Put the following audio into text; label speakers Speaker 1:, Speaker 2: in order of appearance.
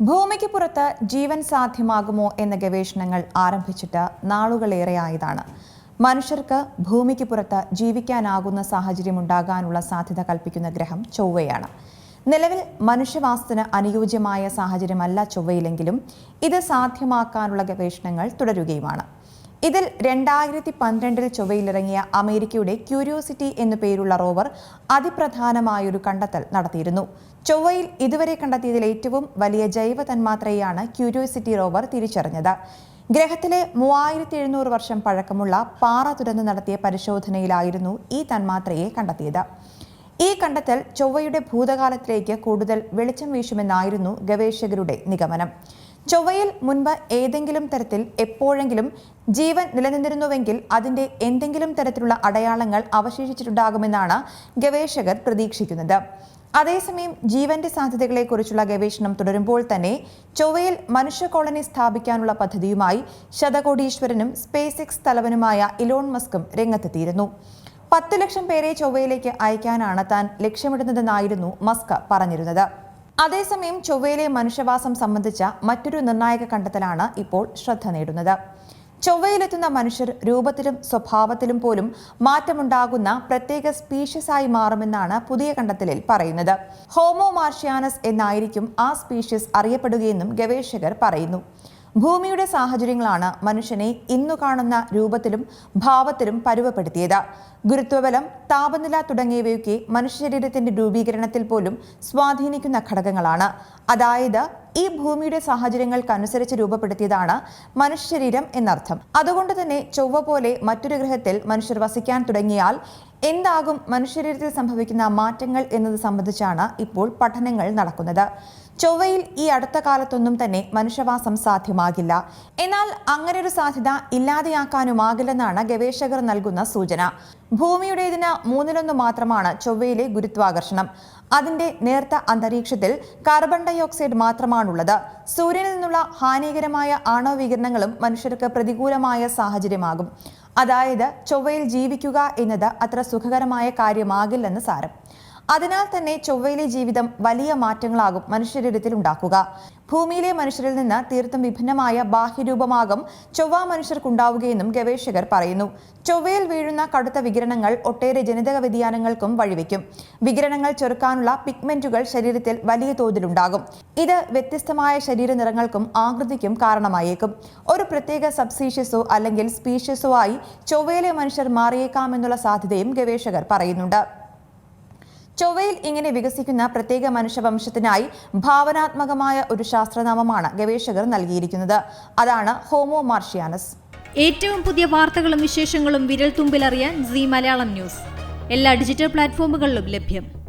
Speaker 1: ഭൂമിക്ക് പുറത്ത് ജീവൻ സാധ്യമാകുമോ എന്ന ഗവേഷണങ്ങൾ ആരംഭിച്ചിട്ട് നാളുകളേറെയായതാണ് മനുഷ്യർക്ക് ഭൂമിക്ക് പുറത്ത് ജീവിക്കാനാകുന്ന സാഹചര്യം ഉണ്ടാകാനുള്ള സാധ്യത കൽപ്പിക്കുന്ന ഗ്രഹം ചൊവ്വയാണ്. നിലവിൽ മനുഷ്യവാസത്തിന് അനുയോജ്യമായ സാഹചര്യമല്ല ചൊവ്വയിലെങ്കിലും ഇത് സാധ്യമാക്കാനുള്ള ഗവേഷണങ്ങൾ തുടരുകയുമാണ്. ഇതിൽ രണ്ടായിരത്തി പന്ത്രണ്ടിൽ ചൊവ്വയിലിറങ്ങിയ അമേരിക്കയുടെ ക്യൂരിയോസിറ്റി എന്നു പേരുള്ള റോവർ അതിപ്രധാനമായൊരു കണ്ടെത്തൽ നടത്തിയിരുന്നു. ചൊവ്വയിൽ ഇതുവരെ കണ്ടെത്തിയതിൽ ഏറ്റവും വലിയ ജൈവ തന്മാത്രയാണ് ക്യൂരിയോസിറ്റി റോവർ തിരിച്ചറിഞ്ഞത്. ഗ്രഹത്തിലെ മൂവായിരത്തി എഴുന്നൂറ് വർഷം പഴക്കമുള്ള പാറ തുരന്ന് നടത്തിയ പരിശോധനയിലായിരുന്നു ഈ തന്മാത്രയെ കണ്ടെത്തിയത്. ഈ കണ്ടെത്തൽ ചൊവ്വയുടെ ഭൂതകാലത്തിലേക്ക് കൂടുതൽ വെളിച്ചം വീശുമെന്നായിരുന്നു ഗവേഷകരുടെ നിഗമനം. ചൊവ്വയിൽ മുൻപ് ഏതെങ്കിലും തരത്തിൽ എപ്പോഴെങ്കിലും ജീവൻ നിലനിന്നിരുന്നുവെങ്കിൽ അതിന്റെ എന്തെങ്കിലും തരത്തിലുള്ള അടയാളങ്ങൾ അവശേഷിച്ചിട്ടുണ്ടാകുമെന്നാണ് ഗവേഷകർ പ്രതീക്ഷിക്കുന്നത്. അതേസമയം ജീവന്റെ സാധ്യതകളെക്കുറിച്ചുള്ള ഗവേഷണം തുടരുമ്പോൾ തന്നെ ചൊവ്വയിൽ മനുഷ്യ കോളനി സ്ഥാപിക്കാനുള്ള പദ്ധതിയുമായി ശതകോടീശ്വരനും സ്പേസ് എക്സ് തലവനുമായ ഇലോൺ മസ്കും രംഗത്തെത്തിയിരുന്നു. പത്ത് ലക്ഷം പേരെ ചൊവ്വയിലേക്ക് അയക്കാനാണ് താൻ ലക്ഷ്യമിടുന്നതെന്നായിരുന്നു മസ്ക് പറഞ്ഞിരുന്നത്. അതേസമയം ചൊവ്വയിലെ മനുഷ്യവാസം സംബന്ധിച്ച മറ്റൊരു നിർണായക കണ്ടെത്തലാണ് ഇപ്പോൾ ശ്രദ്ധ നേടുന്നത്. ചൊവ്വയിലെത്തുന്ന മനുഷ്യർ രൂപത്തിലും സ്വഭാവത്തിലും പോലും മാറ്റമുണ്ടാകുന്ന പ്രത്യേക സ്പീഷ്യസായി മാറുമെന്നാണ് പുതിയ കണ്ടെത്തലിൽ പറയുന്നത്. ഹോമോ മാർഷ്യാനസ് എന്നായിരിക്കും ആ സ്പീഷ്യസ് അറിയപ്പെടുകയെന്നും ഗവേഷകർ പറയുന്നു. ഭൂമിയുടെ സാഹചര്യങ്ങളാണ് മനുഷ്യനെ ഇന്നു കാണുന്ന രൂപത്തിലും ഭാവത്തിലും പരുവപ്പെടുത്തിയത്. ഗുരുത്വബലം താപനില തുടങ്ങിയവയൊക്കെ മനുഷ്യ ശരീരത്തിന്റെ രൂപീകരണത്തിൽ പോലും സ്വാധീനിക്കുന്ന ഘടകങ്ങളാണ്. അതായത് ഈ ഭൂമിയുടെ സാഹചര്യങ്ങൾക്കനുസരിച്ച് രൂപപ്പെടുത്തിയതാണ് മനുഷ്യശരീരം എന്നർത്ഥം. അതുകൊണ്ട് തന്നെ ചൊവ്വ പോലെ മറ്റൊരു ഗ്രഹത്തിൽ മനുഷ്യർ വസിക്കാൻ തുടങ്ങിയാൽ എന്താകും മനുഷ്യരീരത്തിൽ സംഭവിക്കുന്ന മാറ്റങ്ങൾ എന്നത് സംബന്ധിച്ചാണ് ഇപ്പോൾ പഠനങ്ങൾ നടക്കുന്നത്. ചൊവ്വയിൽ ഈ അടുത്ത കാലത്തൊന്നും തന്നെ മനുഷ്യവാസം സാധ്യമാകില്ല. എന്നാൽ അങ്ങനൊരു സാധ്യത ഇല്ലാതെയാക്കാനുമാകില്ലെന്നാണ് ഗവേഷകർ നൽകുന്ന സൂചന. ഭൂമിയുടേതിന് മൂന്നിലൊന്ന് മാത്രമാണ് ചൊവ്വയിലെ ഗുരുത്വാകർഷണം. അതിന്റെ നേർത്ത അന്തരീക്ഷത്തിൽ കാർബൺ ഡൈ ഓക്സൈഡ് മാത്രമാണുള്ളത്. സൂര്യനിൽ നിന്നുള്ള ഹാനികരമായ ആണവ വികിരണങ്ങളും മനുഷ്യർക്ക് പ്രതികൂലമായ സാഹചര്യമാകും. അതായത് ചൊവ്വയിൽ ജീവിക്കുക എന്നത് അത്ര സുഖകരമായ കാര്യമാകില്ലെന്ന് സാരം. അതിനാൽ തന്നെ ചൊവ്വയിലെ ജീവിതം വലിയ മാറ്റങ്ങളാകും മനുഷ്യരീരത്തിൽ ഉണ്ടാക്കുക. ഭൂമിയിലെ മനുഷ്യരിൽ നിന്ന് തീർത്തും വിഭിന്നമായ ബാഹ്യരൂപമാകും ചൊവ്വ മനുഷ്യർക്കുണ്ടാവുകയെന്നും ഗവേഷകർ പറയുന്നു. ചൊവ്വയിൽ വീഴുന്ന കടുത്ത വികിരണങ്ങൾ ഒട്ടേറെ ജനിതക വ്യതിയാനങ്ങൾക്കും വഴിവെക്കും. വികിരണങ്ങൾ ചെറുക്കാനുള്ള പിഗ്മെന്റുകൾ ശരീരത്തിൽ വലിയ തോതിലുണ്ടാകും. ഇത് വ്യത്യസ്തമായ ശരീര നിറങ്ങൾക്കും ആകൃതിക്കും കാരണമായേക്കും. ഒരു പ്രത്യേക സബ്സീഷ്യസോ അല്ലെങ്കിൽ സ്പീഷ്യസോ ആയി ചൊവ്വയിലെ മനുഷ്യർ മാറിയേക്കാമെന്നുള്ള സാധ്യതയും ഗവേഷകർ പറയുന്നുണ്ട്. ചൊവ്വയിൽ ഇങ്ങനെ വികസിക്കുന്ന പ്രത്യേക മനുഷ്യവംശത്തിനായി ഭാവനാത്മകമായ ഒരു ശാസ്ത്രനാമമാണ് ഗവേഷകർ നൽകിയിരിക്കുന്നത്. അതാണ് ഹോമോ മാർഷിയാനസ്.
Speaker 2: ഏറ്റവും പുതിയ വാർത്തകളും വിശേഷങ്ങളും വിരൽ തുമ്പിലറിയാൻ സി മലയാളം ന്യൂസ്. എല്ലാ ഡിജിറ്റൽ പ്ലാറ്റ്ഫോമുകളിലും ലഭ്യം.